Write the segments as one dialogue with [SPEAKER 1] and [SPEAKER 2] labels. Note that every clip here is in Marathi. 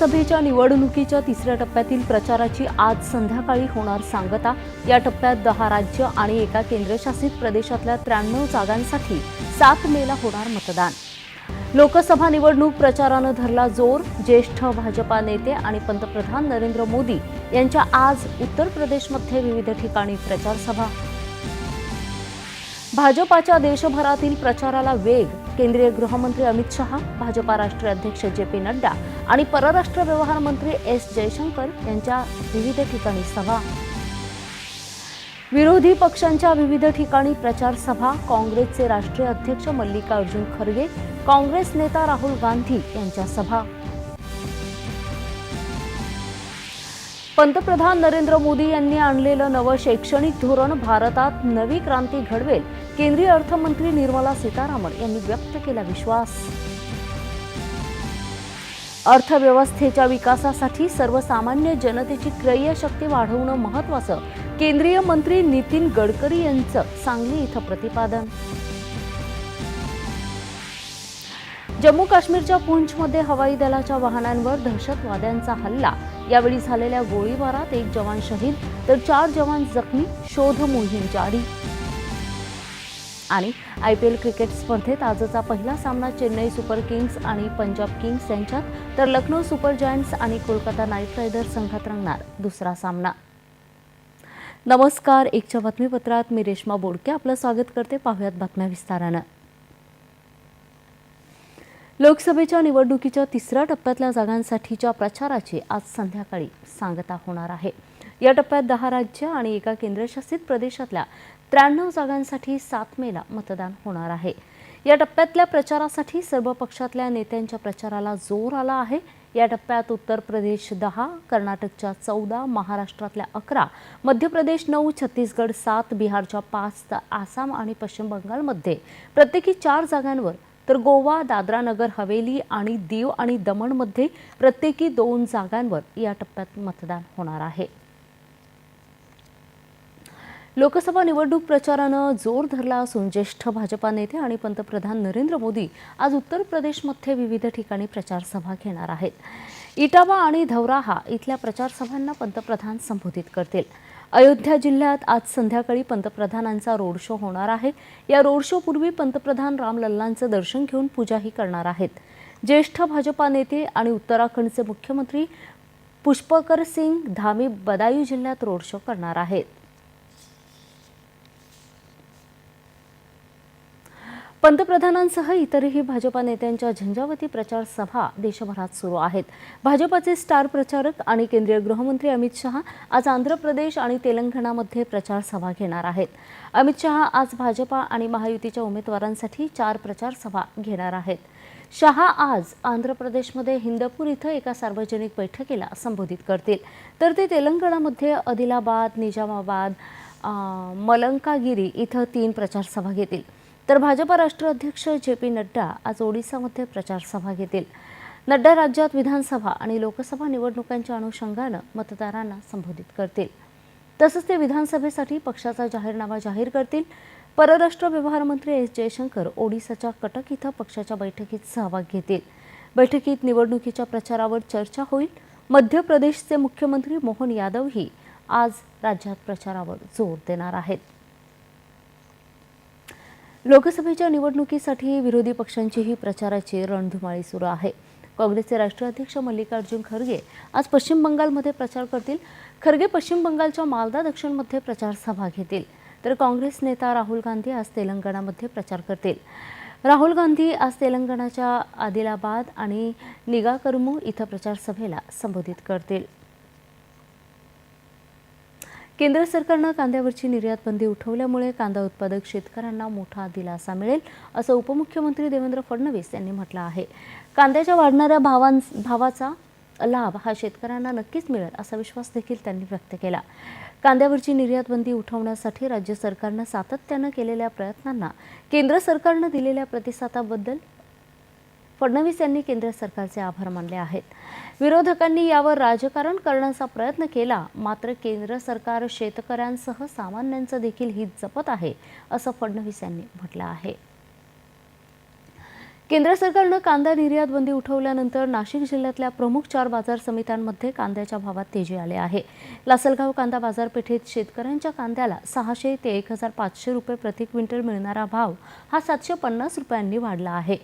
[SPEAKER 1] लोकसभेच्या निवडणुकीच्या तिसऱ्या टप्प्यातील प्रचाराची आज संध्याकाळी होणार सांगता. या टप्प्यात दहा राज्य आणि एका केंद्रशासित प्रदेशातल्या त्र्याण्णव जागांसाठी सात मेला होणार मतदान. लोकसभा निवडणूक प्रचारानं धरला जोर. ज्येष्ठ भाजपा नेते आणि पंतप्रधान नरेंद्र मोदी यांच्या आज उत्तर प्रदेशमध्ये विविध ठिकाणी प्रचारसभा. भाजपाच्या देशभरातील प्रचाराला वेग केंद्रीय गृहमंत्री अमित शहा भाजपा राष्ट्रीय अध्यक्ष जे पी नड्डा आणि परराष्ट्र व्यवहार मंत्री एस जयशंकर यांच्या विविध ठिकाणी सभा. विरोधी पक्षांच्या विविध ठिकाणी प्रचार सभा काँग्रेसचे राष्ट्रीय अध्यक्ष मल्लिकार्जुन खरगे काँग्रेस नेता राहुल गांधी यांच्या सभा. पंतप्रधान नरेंद्र मोदी यांनी आणलेलं नवं शैक्षणिक धोरण भारतात नवी क्रांती घडवेल केंद्रीय अर्थमंत्री निर्मला सीतारामन यांनी व्यक्त केला विश्वास. अर्थव्यवस्थेच्या विकासासाठी सर्वसामान्य जनतेची क्रयशक्ती वाढवणं महत्वाचं केंद्रीय मंत्री नितीन गडकरी यांचं सांगली इथं प्रतिपादन. जम्मू काश्मीरच्या पूंछमध्ये हवाई दलाच्या वाहनांवर दहशतवाद्यांचा हल्ला यावेळी झालेल्या गोळीबारात एक जवान शहीद तर चार जवान जखमी शोध मोहीम जारी. आणि आय पी एल क्रिकेट स्पर्धेत आजचा पहिला सामना चेन्नई सुपर किंग्स आणि पंजाब किंग्स यांच्यात तर लखनौ सुपर जायंट्स आणि कोलकाता नाईट रायडर्स संघात रंगणार दुसरा सामना. नमस्कार एकच्या बातमीपत्रात मी रेश्मा बोडके आपलं स्वागत करते पाहुयात बातम्या विस्तारानं. लोकसभेच्या निवडणुकीच्या तिसऱ्या टप्प्यातल्या जागांसाठीच्या प्रचाराची आज संध्याकाळी सांगता होणार आहे. या टप्प्यात दहा राज्य आणि एका केंद्रशासित प्रदेशातल्या त्र्याण्णव जागांसाठी सात मेला मतदान होणार आहे. या टप्प्यातल्या प्रचारासाठी सर्व पक्षातल्या नेत्यांच्या प्रचाराला जोर आला आहे. या टप्प्यात उत्तर प्रदेश दहा कर्नाटकच्या चौदा महाराष्ट्रातल्या अकरा मध्य प्रदेश नऊ छत्तीसगड सात बिहारच्या पाच तर आसाम आणि पश्चिम बंगालमध्ये प्रत्येकी चार जागांवर तर गोवा दादरा नगर हवेली आणि दीव आणि दमणमध्ये प्रत्येकी दोन जागांवर या टप्प्यात मतदान होणार आहे. लोकसभा निवडणूक प्रचारानं जोर धरला असून ज्येष्ठ भाजपा नेते आणि पंतप्रधान नरेंद्र मोदी आज उत्तर प्रदेशमध्ये विविध ठिकाणी प्रचारसभा घेणार आहेत. इटावा आणि धौराहा इथल्या प्रचारसभांना पंतप्रधान संबोधित करतील. अयोध्या जिल्ह्यात आज संध्याकाळी पंतप्रधानांचा रोड शो होणार आहे. या रोड शोपूर्वी पंतप्रधान रामलल्लांचं दर्शन घेऊन पूजाही करणार आहेत. ज्येष्ठ भाजपा नेते आणि उत्तराखंडचे मुख्यमंत्री पुष्पकर सिंग धामी बदायू जिल्ह्यात रोड शो करणार आहेत. पंतप्रधानांसह इतरही भाजपा नेत्यांच्या झंझावती प्रचार सभा देशभरात सुरू आहेत. भाजपाचे स्टार प्रचारक आणि केंद्रीय गृहमंत्री अमित शहा आज आंध्र प्रदेश आणि तेलंगणामध्ये प्रचार सभा घेणार आहेत. अमित शहा आज भाजपा आणि महायुतीच्या उमेदवारांसाठी चार प्रचार सभा घेणार आहेत. शहा आज आंध्र प्रदेशमध्ये हिंदपूर इथं एका सार्वजनिक बैठकीला संबोधित करतील. तर ते तेलंगणामध्ये आदिलाबाद निजामाबाद मलंकागिरी इथं तीन प्रचार सभा घेतील. तर भाजपा राष्ट्रीय अध्यक्ष जे पी नड्डा आज ओडिसामध्ये प्रचार सभा घेतील. नड्डा राज्यात विधानसभा आणि लोकसभा निवडणुकांच्या अनुषंगानं मतदारांना संबोधित करतील. तसंच ते विधानसभेसाठी पक्षाचा जाहीरनामा जाहीर करतील. परराष्ट्र व्यवहार मंत्री एस जयशंकर ओडिसाच्या कटक इथं पक्षाच्या बैठकीत सहभाग घेतील. बैठकीत निवडणुकीच्या प्रचारावर चर्चा होईल. मध्य प्रदेशचे मुख्यमंत्री मोहन यादवही आज राज्यात प्रचारावर जोर देणार आहेत. लोकसभेच्या निवडणुकीसाठी विरोधी पक्षांचीही प्रचाराची रणधुमाळी सुरू आहे. काँग्रेसचे राष्ट्रीय अध्यक्ष मल्लिकार्जुन खरगे आज पश्चिम बंगालमध्ये प्रचार करतील. खरगे पश्चिम बंगालच्या मालदा दक्षिणमध्ये प्रचार सभा घेतील. तर काँग्रेस नेता राहुल गांधी आज तेलंगणामध्ये प्रचार करतील. राहुल गांधी आज तेलंगणाच्या आदिलाबाद आणि निगाकर्मू इथं प्रचार सभेला संबोधित करतील. केंद्र सरकारनं कांद्यावरची निर्यात बंदी उठवल्यामुळे कांदा उत्पादक शेतकऱ्यांना मोठा दिलासा मिळेल असं उपमुख्यमंत्री देवेंद्र फडणवीस यांनी म्हटलं आहे. कांद्याच्या वाढणाऱ्या भावां भावाचा लाभ हा शेतकऱ्यांना नक्कीच मिळेल असा विश्वास देखील त्यांनी व्यक्त केला. कांद्यावरची निर्यात बंदी उठवण्यासाठी राज्य सरकारनं सातत्यानं केलेल्या प्रयत्नांना केंद्र सरकारनं दिलेल्या प्रतिसादाबद्दल फडणवीस यांनी केंद्र सरकारचे आभार मानले आहेत. विरोधकांनी यावर राजकारण करण्याचा प्रयत्न केला मात्र केंद्र सरकार शेतकऱ्यांसह सामान्यांचं देखील हित जपत आहे असं फडणवीस यांनी म्हटलं आहे. केंद्र सरकारनं कांदा निर्यात बंदी उठवल्यानंतर नाशिक जिल्ह्यातल्या प्रमुख चार बाजार समित्यांमध्ये कांद्याच्या भावात तेजी आली आहे. लासलगाव कांदा बाजारपेठेत शेतकऱ्यांच्या कांद्याला सहाशे ते एक हजार पाचशे रुपये प्रति क्विंटल मिळणारा भाव हा सातशे पन्नास रुपयांनी वाढला आहे.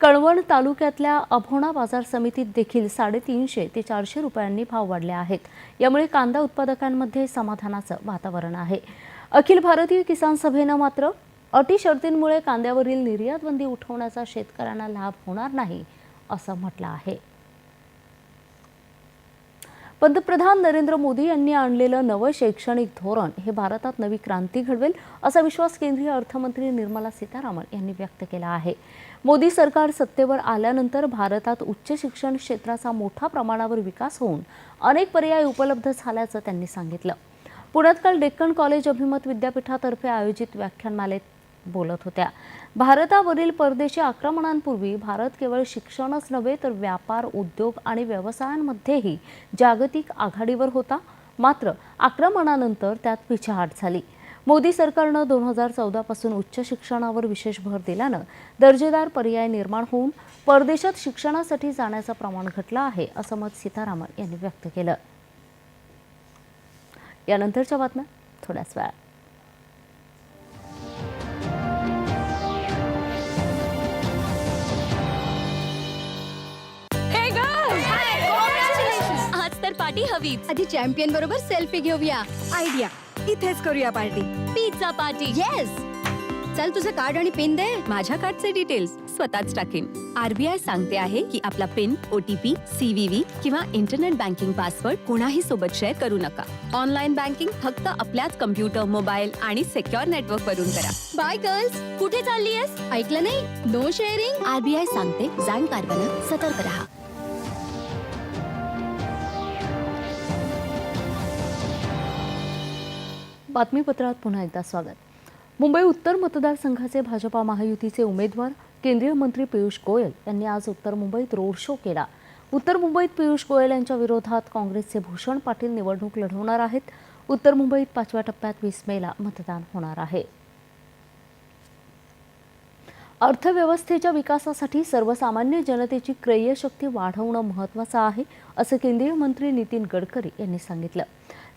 [SPEAKER 1] कळवण तालुक्यातल्या अभोणा बाजार समितीत देखील साडेतीनशे ते चारशे रुपयांनी भाव वाढले आहेत. यामुळे कांदा उत्पादकांमध्ये समाधानाचं वातावरण आहे. अखिल भारतीय किसान सभेनं मात्र अटी शर्तींमुळे कांद्यावरील निर्यात बंदी उठवण्याचा शेतकऱ्यांना लाभ होणार नाही असं म्हटलं आहे. पंतप्रधान नरेंद्र मोदी यांनी आणलेलं नवं शैक्षणिक धोरण हे भारतात नवी क्रांती घडवेल असा विश्वास केंद्रीय अर्थमंत्री निर्मला सीतारामन यांनी व्यक्त केला आहे. मोदी सरकार सत्तेवर आल्यानंतर भारतात उच्च शिक्षण क्षेत्राचा मोठ्या प्रमाणावर विकास होऊन अनेक पर्याय उपलब्ध झाल्याचं त्यांनी सांगितलं. पुण्यात काल डेक्कन कॉलेज अभिमत विद्यापीठातर्फे आयोजित व्याख्यानमालेत बोलत होत्या. भारतावरील परदेशी आक्रमणांपूर्वी भारत केवळ शिक्षणच नव्हे तर व्यापार उद्योग आणि व्यवसायांमध्येही जागतिक आघाडीवर होता. मात्र आक्रमणानंतर त्यात पिछाहाट झाली. मोदी सरकारनं दोन हजार चौदापासून उच्च शिक्षणावर विशेष भर दिल्यानं दर्जेदार पर्याय निर्माण होऊन परदेशात शिक्षणासाठी जाण्याचं प्रमाण घटलं आहे असं मत सीतारामन यांनी व्यक्त केलं. यानंतरच्या बातम्या थोड्याच वेळात.
[SPEAKER 2] पार्टी हवीच.
[SPEAKER 3] आधी चॅम्पियन बरोबर सेल्फी घेऊया.
[SPEAKER 4] आयडिया. इथेच करूया पार्टी.
[SPEAKER 2] Pizza party.
[SPEAKER 3] येस चल तुझं कार्ड आणि पिन दे.
[SPEAKER 4] माझ्या कार्डचे डिटेल्स स्वतःच टाकेन. आरबीआय सांगते आहे की आपला पिन ओटीपी सीव्हीव्ही किंवा इंटरनेट बँकिंग पासवर्ड कुणाही सोबत शेअर करू नका. ऑनलाईन बँकिंग फक्त आपल्याच कम्प्युटर मोबाईल आणि सेक्युअर नेटवर्क वरून करा.
[SPEAKER 3] बाय गर्ल्स
[SPEAKER 2] कुठे चाललीयस?
[SPEAKER 3] ऐकलं नाही? नो शेअरिंग
[SPEAKER 4] आरबीआय सांगते जाणकार बना सतर्क राहा.
[SPEAKER 1] बातमीपत्रात पुन्हा एकदा स्वागत. मुंबई उत्तर मतदारसंघाचे भाजपा महायुतीचे उमेदवार केंद्रीय मंत्री पियुष गोयल यांनी आज उत्तर मुंबईत रोड शो केला. उत्तर मुंबईत पियुष गोयल यांच्या विरोधात काँग्रेसचे भूषण पाटील निवडणूक लढवणार आहेत. उत्तर मुंबईत पाचव्या टप्प्यात वीस मेला मतदान होणार आहे. अर्थव्यवस्थेच्या विकासासाठी सर्वसामान्य जनतेची क्रयशक्ती वाढवणं महत्त्वाचं आहे असं केंद्रीय मंत्री नितीन गडकरी यांनी सांगितलं.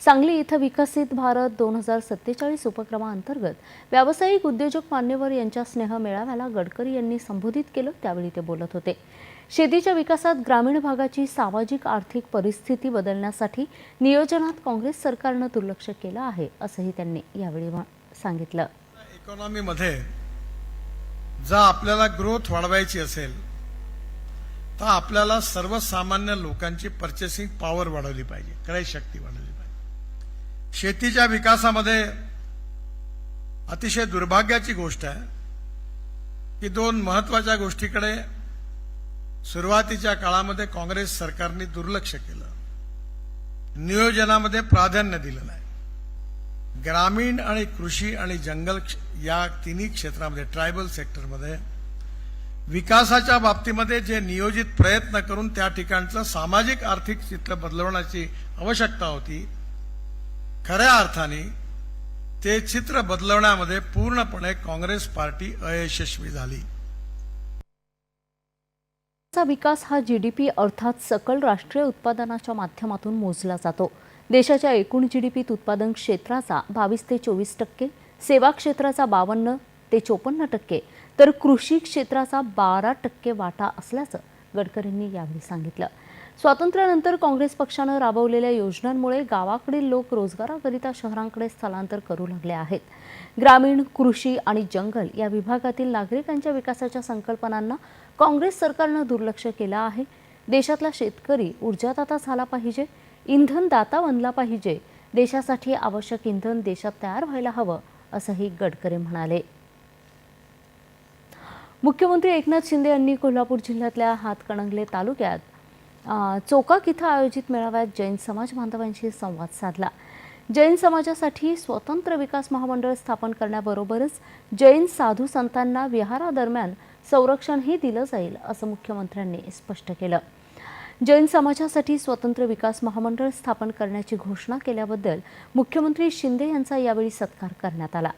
[SPEAKER 1] सांगली इथं विकसित भारत दोन हजार सत्तेचाळीस उपक्रमाअंतर्गत व्यावसायिक उद्योजक मान्यवर यांच्या स्नेह मेळाव्याला गडकरी यांनी संबोधित केलं त्यावेळी ते बोलत होते. शेतीच्या विकासात ग्रामीण भागाची सामाजिक आर्थिक परिस्थिती बदलण्यासाठी नियोजनात काँग्रेस सरकारनं दुर्लक्ष केलं आहे असंही त्यांनी यावेळी सांगितलं.
[SPEAKER 5] इकॉनॉमीमध्ये जर आपल्याला ग्रोथ वाढवायची असेल तर आपल्याला सर्वसामान्य लोकांची पर्चेसिंग पॉवर वाढवली पाहिजे क्रय शक्ती वाढवली पाहिजे शेतीच्या विकासामध्ये अतिशय दुर्भाग्याची गोष्ट आहे की दोन महत्त्वाच्या गोष्टीकडे सुरुवातीच्या काळामध्ये काँग्रेस सरकारने दुर्लक्ष केलं. नियोजनामध्ये प्राधान्य दिलं नाही. ग्रामीण आणि कृषी आणि जंगल क्ष- या तिन्ही क्षेत्रामध्ये ट्रायबल सेक्टरमध्ये विकासाच्या बाबतीमध्ये जे नियोजित प्रयत्न करून त्या ठिकाणचं सामाजिक आर्थिक चित्र बदलवण्याची आवश्यकता होती खऱ्या अर्थाने ते चित्र बदलवण्यामध्ये पूर्णपणे काँग्रेस पार्टी अयशस्वी झाली.
[SPEAKER 1] विकास हा जीडीपी अर्थात सकल राष्ट्रीय उत्पादनाच्या माध्यमातून मोजला जातो. देशाच्या एकूण जीडीपीत उत्पादन क्षेत्राचा बावीस ते चोवीस टक्के सेवा क्षेत्राचा बावन्न ते चोपन्न टक्के तर कृषी क्षेत्राचा बारा टक्के वाटा असल्याचं गडकरींनी यावेळी सांगितलं. स्वातंत्र्यानंतर काँग्रेस पक्षानं राबवलेल्या योजनांमुळे गावाकडील लोक रोजगाराकरिता शहरांकडे स्थलांतर करू लागले आहेत. ग्रामीण कृषी आणि जंगल या विभागातील नागरिकांच्या विकासाच्या संकल्पनांना काँग्रेस सरकारनं दुर्लक्ष केलं आहे. देशातला शेतकरी ऊर्जादाता झाला पाहिजे इंधनदाता बनला पाहिजे देशासाठी आवश्यक इंधन देशात तयार व्हायला हवं असंही गडकरी म्हणाले. मुख्यमंत्री एकनाथ शिंदे यांनी कोल्हापूर जिल्ह्यातल्या हातकणंगले तालुक्यात चोकाक इथं आयोजित मेळाव्यात जैन समाज बांधवांशी संवाद साधला. जैन समाजासाठी स्वतंत्र विकास महामंडळ स्थापन करण्याबरोबरच जैन साधू संतांना विहारादरम्यान संरक्षणही दिलं जाईल असं मुख्यमंत्र्यांनी स्पष्ट केलं. जैन समाजासाठी स्वतंत्र विकास महामंडळ स्थापन करण्याची घोषणा केल्याबद्दल मुख्यमंत्री शिंदे यांचा यावेळी सत्कार करण्यात आला.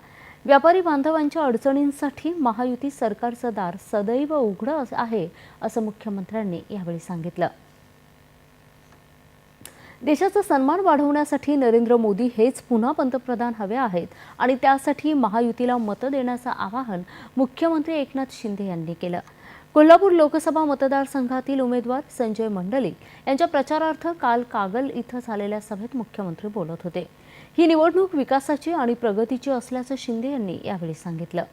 [SPEAKER 1] व्यापारी बांधवांच्या अडचणींसाठी महायुती सरकारचं दार सदैव उघडं आहे असं मुख्यमंत्र्यांनी यावेळी सांगितलं. देशाचा सन्मान वाढवण्यासाठी नरेंद्र मोदी हेच पुन्हा पंतप्रधान हवे आहेत आणि त्यासाठी महायुतीला मतं देण्याचं आवाहन मुख्यमंत्री एकनाथ शिंदे यांनी केलं. कोल्हापूर लोकसभा मतदारसंघातील उमेदवार संजय मंडलिक यांच्या प्रचारार्थ काल कागल इथं झालेल्या सभेत मुख्यमंत्री बोलत होते. ही निवडणूक विकासाची आणि प्रगतीची असल्याचं शिंदे यांनी यावेळी सांगितलं.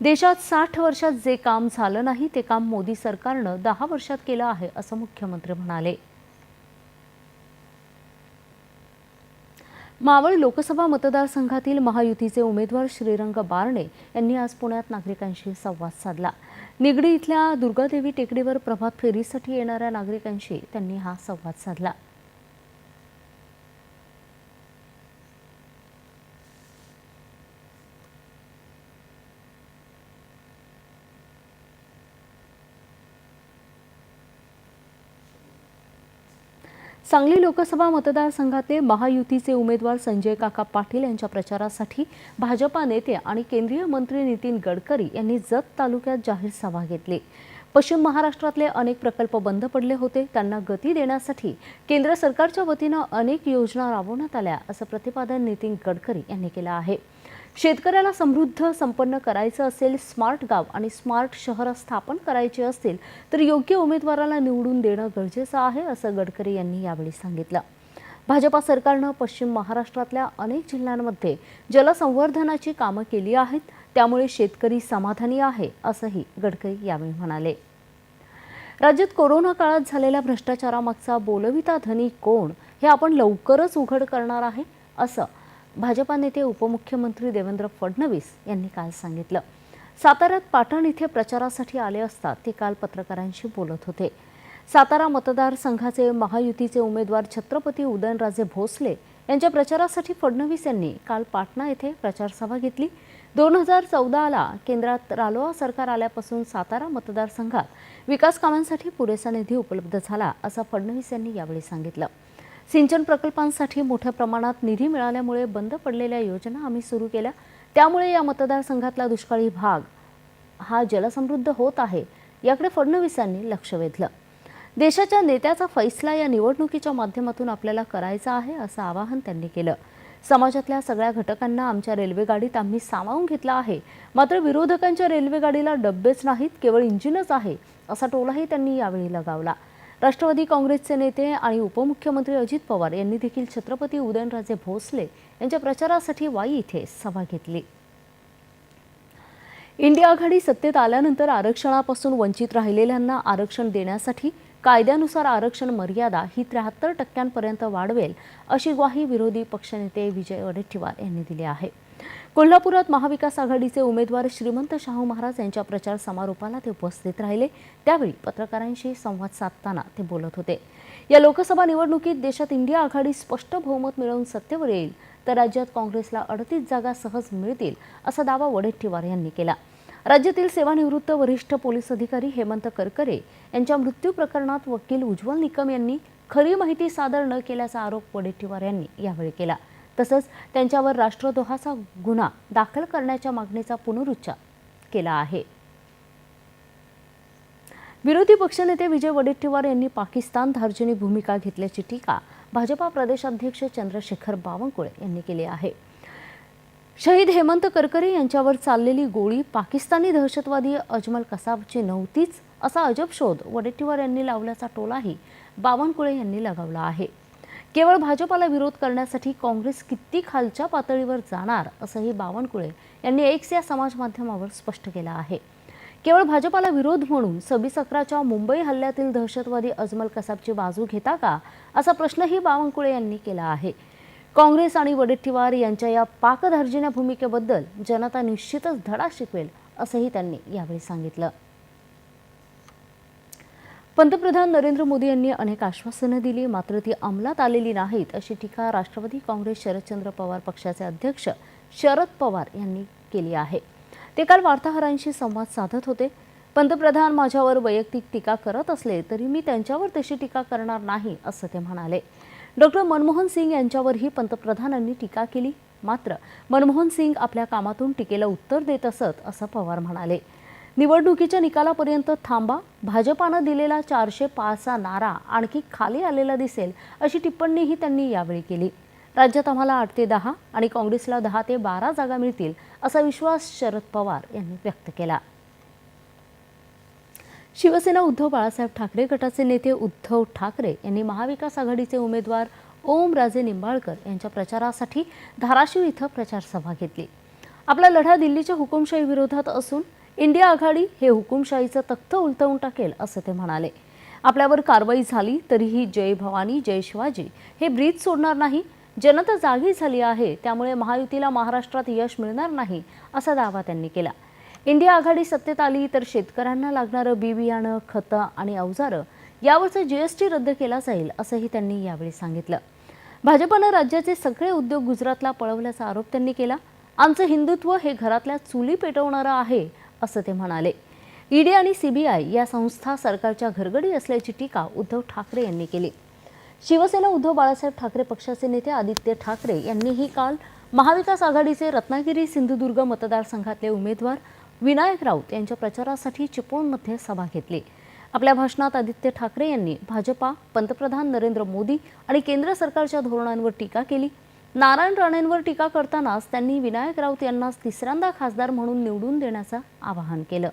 [SPEAKER 1] देशात साठ वर्षात जे काम झालं नाही ते काम मोदी सरकारनं दहा वर्षात केलं आहे असं मुख्यमंत्री म्हणाले. मावळ लोकसभा मतदारसंघातील महायुतीचे उमेदवार श्रीरंग बारणे यांनी आज पुण्यात नागरिकांशी संवाद साधला. निगडी इथल्या दुर्गादेवी टेकडीवर प्रभात फेरीसाठी येणाऱ्या नागरिकांशी त्यांनी हा संवाद साधला. सांगली लोकसभा मतदारसंघातले महायुतीचे उमेदवार संजय काका पाटील यांच्या प्रचारासाठी भाजपा नेते आणि केंद्रीय मंत्री नितीन गडकरी यांनी जत तालुक्यात जाहीर सभा घेतली. पश्चिम महाराष्ट्रातले अनेक प्रकल्प बंद पडले होते. त्यांना गती देण्यासाठी केंद्र सरकारच्या वतीनं अनेक योजना राबवण्यात आल्या असं प्रतिपादन नितीन गडकरी यांनी केलं आहे. शेतकऱ्याला समृद्ध संपन्न करायचं असेल स्मार्ट गाव आणि स्मार्ट शहर स्थापन करायचे असतील तर योग्य उमेदवाराला निवडून देणं गरजेचं आहे असं गडकरी यांनी यावेळी सांगितलं. भाजपा सरकारनं पश्चिम महाराष्ट्रातल्या अनेक जिल्ह्यांमध्ये जलसंवर्धनाची कामं केली आहेत त्यामुळे शेतकरी समाधानी आहे असंही गडकरी यावेळी म्हणाले. राज्यात कोरोना काळात झालेल्या भ्रष्टाचारामागचा बोलविता धनी कोण हे आपण लवकरच उघड करणार आहे असं भाजपा नेते उपमुख्यमंत्री देवेंद्र फडणवीस यांनी काल सांगितलं. साताऱ्यात पाटण इथे प्रचारासाठी आले असता ते काल पत्रकारांशी बोलत होते. सातारा मतदारसंघाचे महायुतीचे उमेदवार छत्रपती उदयनराजे भोसले यांच्या प्रचारासाठी फडणवीस यांनी काल पाटणा येथे प्रचारसभा घेतली. दोन हजार चौदाला केंद्रात रालोआ सरकार आल्यापासून सातारा मतदारसंघात विकास कामांसाठी पुरेसा निधी उपलब्ध झाला असं फडणवीस यांनी यावेळी सांगितलं. सिंचन प्रकल्पांसाठी मोठ्या प्रमाणात निधी मिळाल्यामुळे बंद पडलेल्या योजना आम्ही सुरू केल्या. त्यामुळे या मतदारसंघातला दुष्काळी भाग हा जलसमृद्ध होत आहे. याकडे फडणवीसांनी लक्ष वेधलं. देशाच्या नेत्याचा फैसला या निवडणुकीच्या माध्यमातून आपल्याला करायचा आहे असं आवाहन त्यांनी केलं. समाजातल्या सगळ्या घटकांना आमच्या रेल्वेगाडीत आम्ही सामावून घेतला आहे. मात्र विरोधकांच्या रेल्वेगाडीला डब्बेच नाहीत केवळ इंजिनच आहे असा टोलाही त्यांनी यावेळी लगावला. राष्ट्रवादी काँग्रेसचे नेते आणि उपमुख्यमंत्री अजित पवार यांनी देखील छत्रपती उदयनराजे भोसले यांच्या प्रचारासाठी वाई इथे सभा घेतली. इंडिया आघाडी सत्तेत आल्यानंतर आरक्षणापासून वंचित राहिलेल्यांना आरक्षण देण्यासाठी कायद्यानुसार आरक्षण मर्यादा ही त्र्याहत्तर टक्क्यांपर्यंत वाढवेल अशी ग्वाही विरोधी पक्षनेते विजय वडेट्टीवार यांनी दिली आहे. कोल्हापुरात महाविकास आघाडीचे उमेदवार श्रीमंत शाहू महाराज यांच्या प्रचार समारोपाला ते उपस्थित राहिले. त्यावेळी पत्रकारांशी संवाद साधताना ते बोलत होते. या लोकसभा निवडणुकीत देशात इंडिया आघाडी स्पष्ट बहुमत मिळवून सत्तेवर येईल तर राज्यात काँग्रेसला अडतीस जागा सहज मिळतील असा दावा वडेट्टीवार यांनी केला. राज्यातील सेवानिवृत्त वरिष्ठ पोलीस अधिकारी हेमंत करकरे यांच्या मृत्यू प्रकरणात वकील उज्ज्वल निकम यांनी खरी माहिती सादर न केल्याचा आरोप वडेट्टीवार यांनी यावेळी केला. तसंच त्यांच्यावर राष्ट्रद्रोहाचा गुन्हा दाखल करण्याच्या मागणीचा पुनरुच्चार केला आहे. विरोधी पक्षनेते विजय वडेट्टीवार यांनी पाकिस्तान धार्जिणी भूमिका घेतल्याची टीका भाजपा प्रदेशाध्यक्ष चंद्रशेखर बावनकुळे यांनी केली आहे. शहीद हेमंत करकरे यांच्यावर चाललेली गोळी पाकिस्तानी दहशतवादी अजमल कसाबची नव्हतीच असा अजब शोध वडेट्टीवार यांनी लावल्याचा टोलाही बावनकुळे यांनी लगावला आहे. केवळ भाजपाला विरोध करण्यासाठी काँग्रेस किती खालच्या पातळीवर जाणार असंही बावनकुळे यांनी एक्स या समाज माध्यमावर स्पष्ट केलं आहे. केवळ भाजपाला विरोध म्हणून सव्वीस अकराच्या मुंबई हल्ल्यातील दहशतवादी अजमल कसाबची बाजू घेता का असा प्रश्नही बावनकुळे यांनी केला आहे. काँग्रेस आणि वडेट्टीवार यांच्या या पाकधार्जिण्या भूमिकेबद्दल जनता निश्चितच धडा शिकवेल असंही त्यांनी यावेळी सांगितलं. पंतप्रधान नरेंद्र मोदी यांनी अनेक आश्वासनं दिली मात्र ती अंमलात आलेली नाहीत अशी टीका राष्ट्रवादी काँग्रेस शरदचंद्र पवार पक्षाचे अध्यक्ष शरद पवार यांनी केली आहे. ते काल वार्ताहरांशी संवाद साधत होते. पंतप्रधान माझ्यावर वैयक्तिक टीका करत असले तरी मी त्यांच्यावर तशी टीका करणार नाही असं ते म्हणाले. डॉक्टर मनमोहन सिंग यांच्यावरही पंतप्रधानांनी टीका केली मात्र मनमोहन सिंग आपल्या कामातून टीकेला उत्तर देत असत असं पवार म्हणाले. निवडणुकीच्या निकालापर्यंत थांबा. भाजपानं दिलेला चारशे पाचचा नारा आणखी खाली आलेला दिसेल अशी टिप्पणीही त्यांनी यावेळी केली. राज्यात आम्हाला आठ ते दहा आणि काँग्रेसला दहा ते बारा जागा मिळतील असा विश्वास शरद पवार यांनी व्यक्त केला. शिवसेना उद्धव बाळासाहेब ठाकरे गटाचे नेते उद्धव ठाकरे यांनी महाविकास आघाडीचे उमेदवार ओमराजे निंबाळकर यांच्या प्रचारासाठी धाराशिव इथं प्रचार सभा घेतली. आपला लढा दिल्लीच्या हुकुमशाही विरोधात असून इंडिया आघाडी हे हुकुमशाहीचं तख्त उलटवून टाकेल असं ते म्हणाले. आपल्यावर कारवाई झाली तरीही जय भवानी जय शिवाजी हे ब्रीद सोडणार नाही. जनता जागी झाली आहे त्यामुळे महायुतीला महाराष्ट्रात यश मिळणार नाही असा दावा त्यांनी केला. इंडिया आघाडी सत्तेत आली तर शेतकऱ्यांना लागणारं बी बियाणं खतं आणि अवजारं यावरचं जीएसटी रद्द केला जाईल असंही त्यांनी यावेळी सांगितलं. भाजपनं राज्याचे सगळे उद्योग गुजरातला पळवल्याचा आरोप त्यांनी केला. आमचं हिंदुत्व हे घरातल्या चुली पेटवणारं आहे असं ते म्हणाले. ईडी आणि सीबीआय या संस्था सरकारच्या घरगडी असल्याची टीका उद्धव ठाकरे यांनी केली. शिवसेना उद्धव बाळासाहेब ठाकरे पक्षाचे नेते आदित्य ठाकरे यांनीही काल महाविकास आघाडीचे रत्नागिरी सिंधुदुर्ग मतदारसंघातले उमेदवार विनायक राऊत यांच्या प्रचारासाठी चिपळूणमध्ये सभा घेतली. आपल्या भाषणात आदित्य ठाकरे यांनी भाजपा पंतप्रधान नरेंद्र मोदी आणि केंद्र सरकारच्या धोरणांवर टीका केली. नारायण राणेंवर टीका करतानाच त्यांनी विनायक राऊत यांना तिसऱ्यांदा खासदार म्हणून निवडून देण्याचं आवाहन केलं.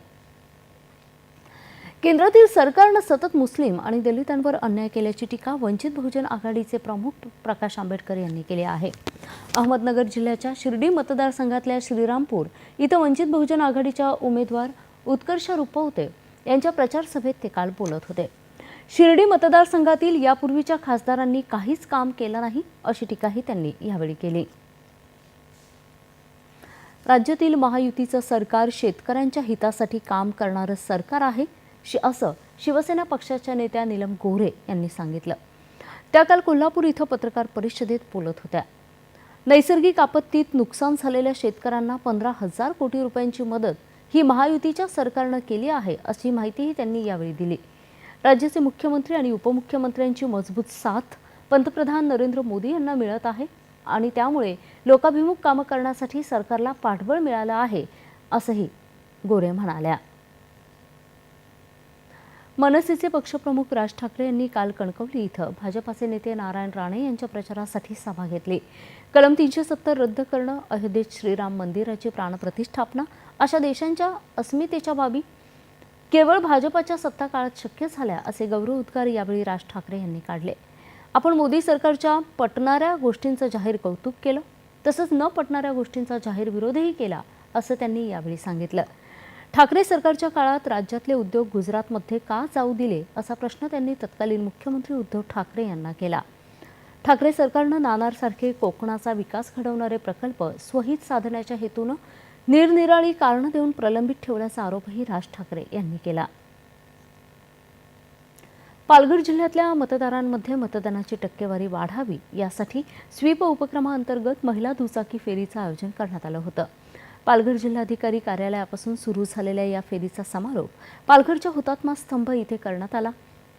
[SPEAKER 1] केंद्रातील सरकारनं सतत मुस्लिम आणि दलितांवर अन्याय केल्याची टीका वंचित बहुजन आघाडीचे प्रमुख प्रकाश आंबेडकर यांनी केली आहे. अहमदनगर जिल्ह्याच्या शिर्डी मतदारसंघातल्या श्रीरामपूर इथं वंचित बहुजन आघाडीच्या उमेदवार उत्कर्ष रुपवते यांच्या प्रचार सभेत ते काल बोलत होते. शिर्डी मतदारसंघातील यापूर्वीच्या खासदारांनी काहीच काम केलं नाही अशी टीकाही त्यांनी यावेळी केली. राज्यातील महायुतीचं सरकार शेतकऱ्यांच्या हितासाठी काम करणारं सरकार आहे असं शिवसेना पक्षाच्या नेत्या नीलम गोऱ्हे यांनी सांगितलं. त्या काल कोल्हापूर इथं पत्रकार परिषदेत बोलत होत्या. नैसर्गिक आपत्तीत नुकसान झालेल्या शेतकऱ्यांना पंधरा हजार कोटी रुपयांची मदत ही महायुतीच्या सरकारनं केली आहे अशी माहितीही त्यांनी यावेळी दिली. राज्याचे मुख्यमंत्री आणि उपमुख्यमंत्र्यांची मजबूत साथ पंतप्रधान नरेंद्र मोदी यांना मिळत आहे आणि त्यामुळे लोकाभिमुख कामं करण्यासाठी सरकारला पाठबळ मिळालं आहे असंही गोरे म्हणाल्या. मनसेचे पक्षप्रमुख राज ठाकरे यांनी काल कणकवली इथं भाजपाचे नेते नारायण राणे यांच्या प्रचारासाठी सभा घेतली. कलम तीनशे सत्तर रद्द करणं अयोध्येत श्रीराम मंदिराची प्राणप्रतिष्ठापना अशा देशांच्या अस्मितेच्या बाबी केवळ भाजपाच्या सत्ता काळात शक्य झाल्या असे गौरव उद्गार यावेळी राज ठाकरे यांनी काढले. आपण मोदी सरकारच्या पटणाऱ्या गोष्टींचं जाहीर कौतुक केलं तसंच न पटणाऱ्या गोष्टींचा जाहीर विरोधही केला असं त्यांनी यावेळी सांगितलं. ठाकरे सरकारच्या काळात राज्यातले उद्योग गुजरातमध्ये का जाऊ दिले असा प्रश्न त्यांनी तत्कालीन मुख्यमंत्री उद्धव ठाकरे यांना केला. ठाकरे सरकारनं नानारसारखे कोकणाचा विकास घडवणारे प्रकल्प स्वहित साधण्याच्या हेतूनं निरनिराळी कारणं देऊन प्रलंबित ठेवल्याचा आरोपही राज ठाकरे यांनी केला. पालघर जिल्ह्यातल्या मतदारांमध्ये मतदानाची टक्केवारी वाढावी यासाठी स्वीप उपक्रमाअंतर्गत महिला दुचाकी फेरीचं आयोजन करण्यात आलं होतं. पालघर जिल्हाधिकारी कार्यालयापासून सुरू झालेल्या या फेरीचा समारोप पालघरच्या हुतात्मा स्तंभ इथे करण्यात आला.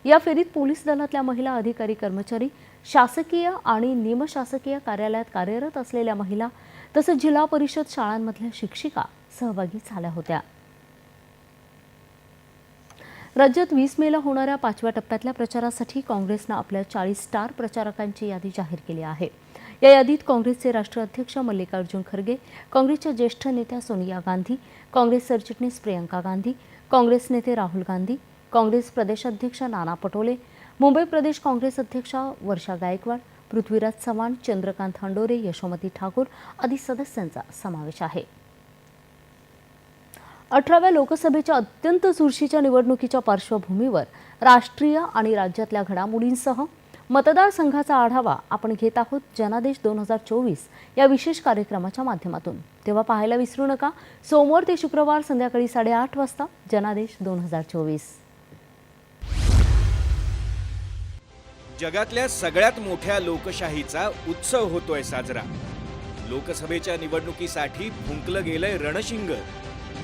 [SPEAKER 1] या फेरीत पोलीस दलातल्या महिला अधिकारी कर्मचारी शासकीय आणि निमशासकीय कार्यालयात कार्यरत असलेल्या महिला तसंच जिल्हा परिषद शाळांमधल्या शिक्षिका सहभागी झाल्या होत्या. राज्यात वीस मेला होणाऱ्या पाचव्या टप्प्यातल्या प्रचारासाठी काँग्रेसनं आपल्या चाळीस स्टार प्रचारकांची यादी जाहीर केली आहे. या यादीत काँग्रेसचे राष्ट्रीय अध्यक्ष मल्लिकार्जुन खरगे काँग्रेसच्या ज्येष्ठ नेत्या सोनिया गांधी काँग्रेस सरचिटणीस प्रियंका गांधी काँग्रेस नेते राहुल गांधी काँग्रेस प्रदेशाध्यक्ष नाना पटोले मुंबई प्रदेश काँग्रेस अध्यक्षा वर्षा गायकवाड पृथ्वीराज चव्हाण चंद्रकांत हंडोरे यशोमती ठाकूर आदी सदस्यांचा समावेश आहे. अठराव्या लोकसभेच्या अत्यंत चुरशीच्या निवडणुकीच्या पार्श्वभूमीवर राष्ट्रीय आणि राज्यातल्या घडामोडींसह मतदारसंघाचा आढावा आपण घेत आहोत जनादेश दोन हजार चोवीस या विशेष कार्यक्रमाच्या माध्यमातून. तेव्हा पाहायला विसरू नका. सोमवार ते शुक्रवार संध्याकाळी साडेआठ वाजता जनादेश दोन हजार चोवीस.
[SPEAKER 6] जगातल्या सगळ्यात मोठ्या लोकशाहीचा उत्सव होतोय साजरा. लोकसभेच्या निवडणुकीसाठी फुंकलं गेलंय रणशिंग.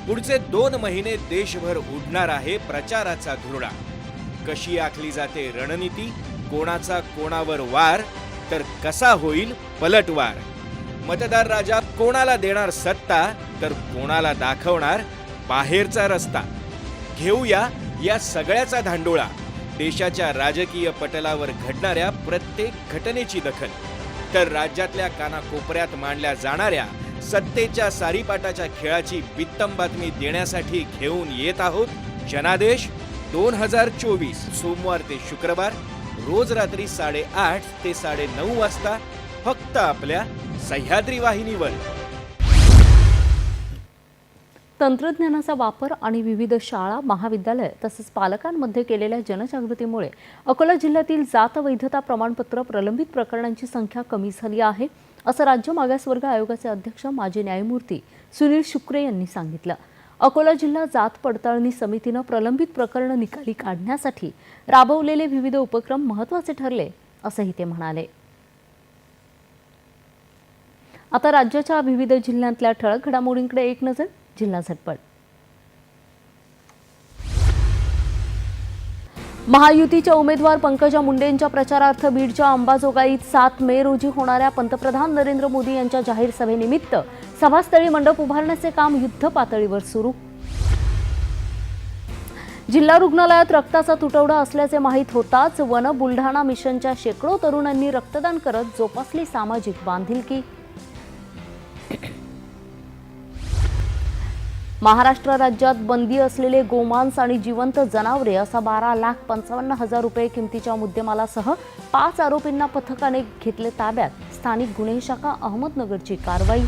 [SPEAKER 6] पुढचे दोन महिने देशभर उडणार आहे प्रचाराचा धुरडा कशी आखली जाते रणनीती? कोणाचा कोणावर वार? तर कसा होईल पलटवार? मतदार राजा कोणाला देणार सत्ता? तर कोणाला दाखवणार बाहेरचा रस्ता? घेऊया या सगळ्याचा धांडोळा. देशाच्या राजकीय पटलावर घडणाऱ्या प्रत्येक घटनेची दखल. तर राज्यातल्या कानाकोपऱ्यात मांडल्या जाणाऱ्या सत्तेच्या सारीपाटाच्या खेळाची वित्तम बातमी देण्यासाठी घेऊन येत आहोत जनादेश दोन हजार चोवीस सोमवार ते शुक्रवार रोज रात्री साडेआठ ते साडे नऊ वाजता फक्त आपल्या सह्याद्री वाहिनीवर.
[SPEAKER 1] तंत्रज्ञानाचा वापर आणि विविध शाळा महाविद्यालय तसंच पालकांमध्ये केलेल्या जनजागृतीमुळे अकोला जिल्ह्यातील जात वैधता प्रमाणपत्र प्रलंबित प्रकरणांची संख्या कमी झाली आहे असं राज्य मागासवर्ग आयोगाचे अध्यक्ष माजी न्यायमूर्ती सुनील शुक्रे यांनी सांगितलं. अकोला जिल्हा जात पडताळणी समितीनं प्रलंबित प्रकरणं निकाली काढण्यासाठी राबवलेले विविध उपक्रम महत्त्वाचे ठरले असंही ते म्हणाले. आता राज्याच्या विविध जिल्ह्यातल्या ठळक घडामोडींकडे एक नजर. जिल्हा झटपट. महायुतीच्या उमेदवार पंकजा मुंडेंच्या प्रचारार्थ बीडच्या अंबाजोगाईत सात मे रोजी होणाऱ्या पंतप्रधान नरेंद्र मोदी यांच्या जाहीर सभेनिमित्त सभास्थळी मंडप उभारण्याचे काम युद्ध पातळीवर सुरू. जिल्हा रुग्णालयात रक्ताचा तुटवडा असल्याचे माहीत होताच वन बुलढाणा मिशनच्या शेकडो तरुणांनी रक्तदान करत जोपासली सामाजिक बांधिलकी. महाराष्ट्र राज्यात बंदी असलेले गोमांस आणि जिवंत जनावरे असा बारा लाख पंचावन्न हजार रुपये किमतीच्या मुद्देमालासह पाच आरोपींना पथकाने घेतले ताब्यात. स्थानिक गुन्हे शाखा अहमदनगरची कारवाई.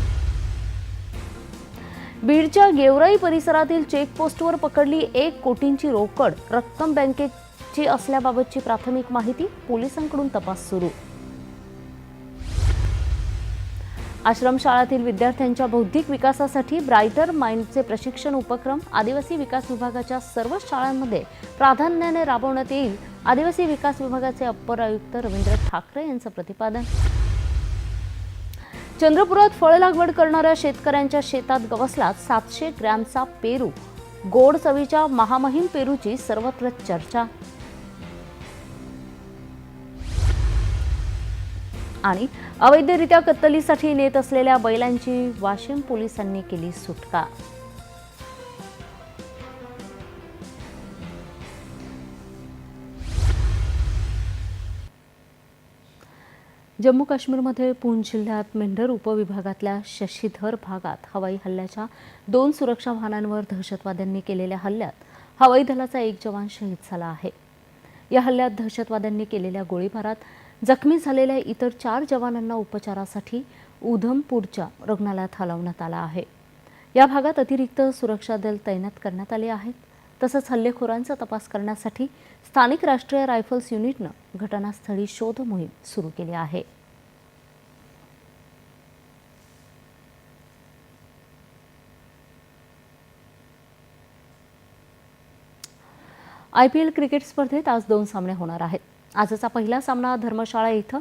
[SPEAKER 1] बीडच्या गेवराई परिसरातील चेकपोस्टवर पकडली एक कोटींची रोकड. रक्कम बँकेची असल्याबाबतची प्राथमिक माहिती पोलिसांकडून तपास सुरू. आश्रमशाळातील विद्यार्थ्यांच्या बौद्धिक विकासासाठी ब्रायटर माइंडचे प्रशिक्षण उपक्रम आदिवासी विकास विभागाच्या सर्व शाळांमध्ये प्राधान्याने राबवण्यात येईल. आदिवासी विकास विभागाचे अप्पर आयुक्त रवींद्र ठाकरे यांचं प्रतिपादन. चंद्रपुरात फळ लागवड करणाऱ्या शेतकऱ्यांच्या शेतात गवसला सातशे ग्रॅमचा पेरू. गोड चवीच्या महामहिम पेरूची सर्वत्र चर्चा. आणि अवैधरित्या कत्तलीसाठी नेत असलेल्या बैलांची वाशिम पोलिसांनी केली सुटका. जम्मू काश्मीरमध्ये पूंछ जिल्ह्यात मेंढर उपविभागातल्या शशीधर भागात हवाई हल्ल्याच्या दोन सुरक्षा वाहनांवर दहशतवाद्यांनी केलेल्या हल्ल्यात हवाई दलाचा एक जवान शहीद झाला आहे. या हल्ल्यात दहशतवाद्यांनी केलेल्या गोळीबारात जखमी झालेल्या इतर चार जवानांना उपचारासाठी उधमपूरच्या रुग्णालयात हलवण्यात आलं आहे. या भागात अतिरिक्त सुरक्षा दल तैनात करण्यात आले आहेत. तसंच हल्लेखोरांचा तपास करण्यासाठी स्थानिक राष्ट्रीय रायफल्स युनिटनं घटनास्थळी शोध मोहीम सुरू केली आहे. आय पी एल क्रिकेट स्पर्धेत आज दोन सामने होणार आहेत. आजचा पहिला सामना धर्मशाळा इथं.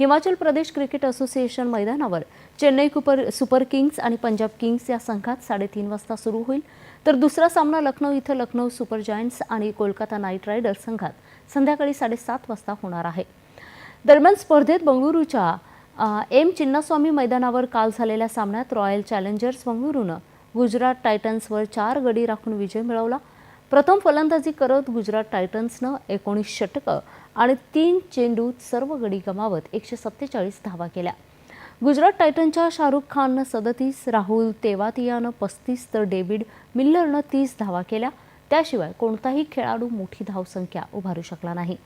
[SPEAKER 1] हिमाचल प्रदेश क्रिकेट असोसिएशन मैदानावर चेन्नई कुपर सुपर किंग्स आणि पंजाब किंग्स या संघात साडेतीन वाजता सुरू होईल. तर दुसरा सामना लखनौ इथं लखनौ सुपर जायंट्स आणि कोलकाता नाईट रायडर्स संघात संध्याकाळी साडेसात वाजता होणार आहे. दरम्यान स्पर्धेत बंगळुरूच्या एम चिन्नास्वामी मैदानावर काल झालेल्या सामन्यात रॉयल चॅलेंजर्स बंगळुरूनं गुजरात टायटन्सवर चार गडी राखून विजय मिळवला. प्रथम फलंदाजी करत गुजरात टायटन्सनं एकोणीस षटकं आणि तीन चेंडूत सर्व गडी गमावत एकशे सत्तेचाळीस धावा केल्या. गुजरात टायटनच्या शाहरुख खाननं सदतीस राहुल तेवातियानं पस्तीस तर डेव्हिड मिल्लरनं तीस धावा केल्या. त्याशिवाय कोणताही खेळाडू मोठी धावसंख्या उभारू शकला नाही.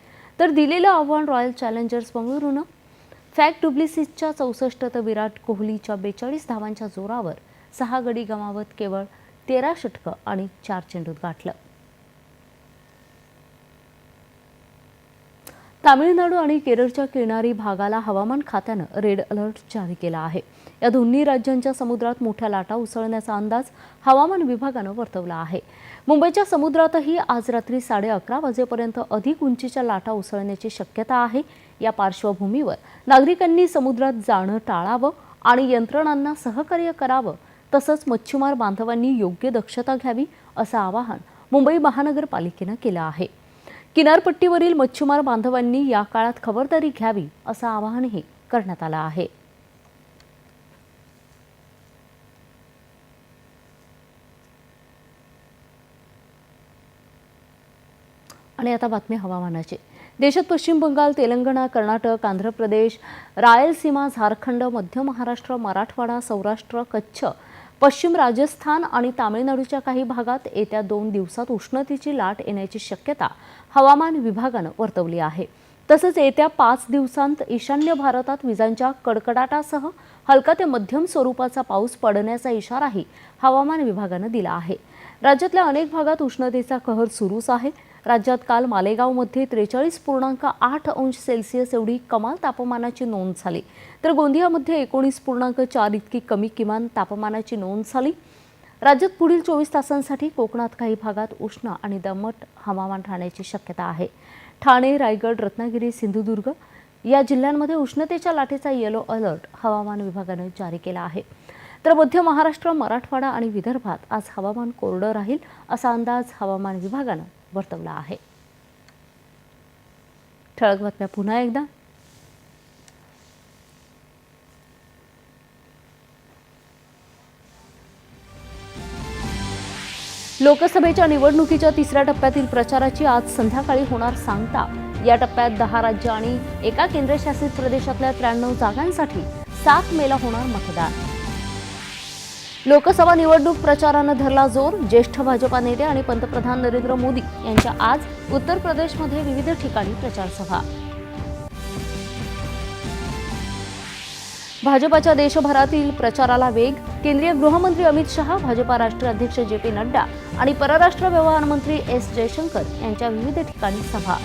[SPEAKER 1] तर दिलेलं आव्हान रॉयल चॅलेंजर्स बंगळुरूनं. फॅक्ट डुप्लिसिसच्या चौसष्ट तर विराट कोहलीच्या बेचाळीस धावांच्या जोरावर सहा गडी गमावत केवळ तेरा षटकं आणि चार चेंडूत गाठलं. तामिळनाडू आणि केरळच्या किनारी भागाला हवामान खात्यानं रेड अलर्ट जारी केला आहे. या दोन्ही राज्यांच्या समुद्रात मोठ्या लाटा उसळण्याचा अंदाज हवामान विभागानं वर्तवला आहे. मुंबईच्या समुद्रातही आज रात्री साडे अकरा वाजेपर्यंत अधिक उंचीच्या लाटा उसळण्याची शक्यता आहे. या पार्श्वभूमीवर नागरिकांनी समुद्रात जाणं टाळावं आणि यंत्रणांना सहकार्य करावं तसंच मच्छीमार बांधवांनी योग्य दक्षता घ्यावी असं आवाहन मुंबई महानगरपालिकेनं केलं आहे. किनारपट्टीवरील मच्छिमार बांधवांनी या काळात खबरदारी घ्यावी असं आवाहनही करण्यात आलं आहे. आणि आता बातमी हवामानाची. देशात पश्चिम बंगाल तेलंगणा कर्नाटक आंध्र प्रदेश रायलसीमा झारखंड मध्य महाराष्ट्र मराठवाडा सौराष्ट्र कच्छ पश्चिम राजस्थान आणि तामिळनाडूच्या काही भागात येत्या दोन दिवसात उष्णतेची लाट येण्याची शक्यता हवामान विभागानं वर्तवली आहे. तसंच येत्या पाच दिवसांत ईशान्य भारतात विजांच्या कडकडाटासह हलका ते मध्यम स्वरूपाचा पाऊस पडण्याचा इशाराही हवामान विभागानं दिला आहे. राज्यातल्या अनेक भागात उष्णतेचा कहर सुरूच आहे. राज्यात काल मालेगावमध्ये त्रेचाळीस पूर्णांक आठ अंश सेल्सिअस एवढी कमाल तापमानाची नोंद झाली. तर गोंदियामध्ये एकोणीस पूर्णांक चार इतकी कमी किमान तापमानाची नोंद झाली. राज्यात पुढील चोवीस तासांसाठी कोकणात काही भागात उष्ण आणि दमट हवामान राहण्याची शक्यता आहे. ठाणे रायगड रत्नागिरी सिंधुदुर्ग या जिल्ह्यांमध्ये उष्णतेच्या लाटेचा येलो अलर्ट हवामान विभागानं जारी केला आहे. तर मध्य महाराष्ट्र मराठवाडा आणि विदर्भात आज हवामान कोरडं राहील असा अंदाज हवामान विभागानं वर्तवला आहे. ठळक बातम्या पुन्हा एकदा. लोकसभेच्या निवडणुकीच्या तिसऱ्या टप्प्यातील प्रचाराची आज संध्याकाळी होणार सांगता. या टप्प्यात दहा राज्य आणि एका केंद्रशासित प्रदेशातल्या त्र्याण्णव जागांसाठी सात मेला होणार मतदान. लोकसभा निवडणूक प्रचारानं धरला जोर. ज्येष्ठ भाजपा नेते आणि पंतप्रधान नरेंद्र मोदी यांच्या आज उत्तर प्रदेशमध्ये विविध ठिकाणी प्रचारसभा. भाजपाच्या देशभरातील प्रचाराला वेग. केंद्रीय गृहमंत्री अमित शहा भाजपा राष्ट्रीय अध्यक्ष जे पी नड्डा आणि परराष्ट्र व्यवहार मंत्री एस जयशंकर यांच्या विविध ठिकाणी सभा.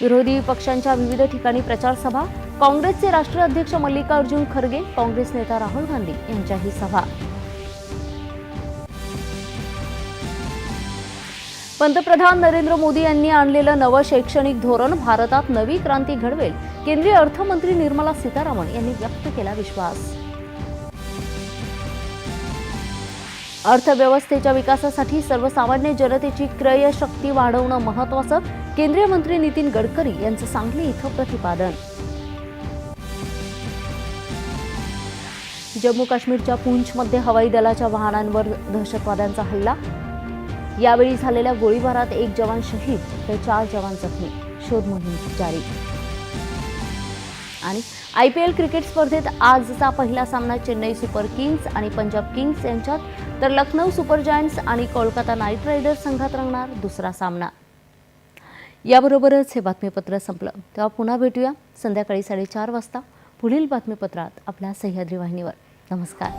[SPEAKER 1] विरोधी पक्षांच्या विविध ठिकाणी प्रचार सभा. काँग्रेसचे राष्ट्रीय अध्यक्ष मल्लिकार्जुन खरगे काँग्रेस नेता राहुल गांधी यांच्याही सभा. पंतप्रधान नरेंद्र मोदी यांनी आणलेलं नवं शैक्षणिक धोरण भारतात नवी क्रांती घडवेल केंद्रीय अर्थमंत्री निर्मला सीतारामन यांनी व्यक्त केला विश्वास. अर्थव्यवस्थेच्या विकासासाठी सर्वसामान्य जनतेची क्रयशक्ती वाढवणं महत्वाचं केंद्रीय मंत्री नितीन गडकरी यांचं सांगली इथं प्रतिपादन. जम्मू काश्मीरच्या पूंछमध्ये हवाई दलाच्या वाहनांवर दहशतवाद्यांचा हल्ला. यावेळी झालेल्या गोळीबारात एक जवान शहीद तर चार जवान जखमी शोध मोहीम जारी. आणि आय पी एल क्रिकेट स्पर्धेत आजचा पहिला सामना चेन्नई सुपर किंग्ज आणि पंजाब किंग्ज यांच्यात तर लखनौ सुपर जायंट्स आणि कोलकाता नाईट रायडर्स संघात रंगणार दुसरा सामना. याबरोबरच हे बातमीपत्र संपलं. तेव्हा पुन्हा भेटूया संध्याकाळी साडेचार वाजता पुढील बातमीपत्रात आपल्या सह्याद्री वाहिनीवर. नमस्कार.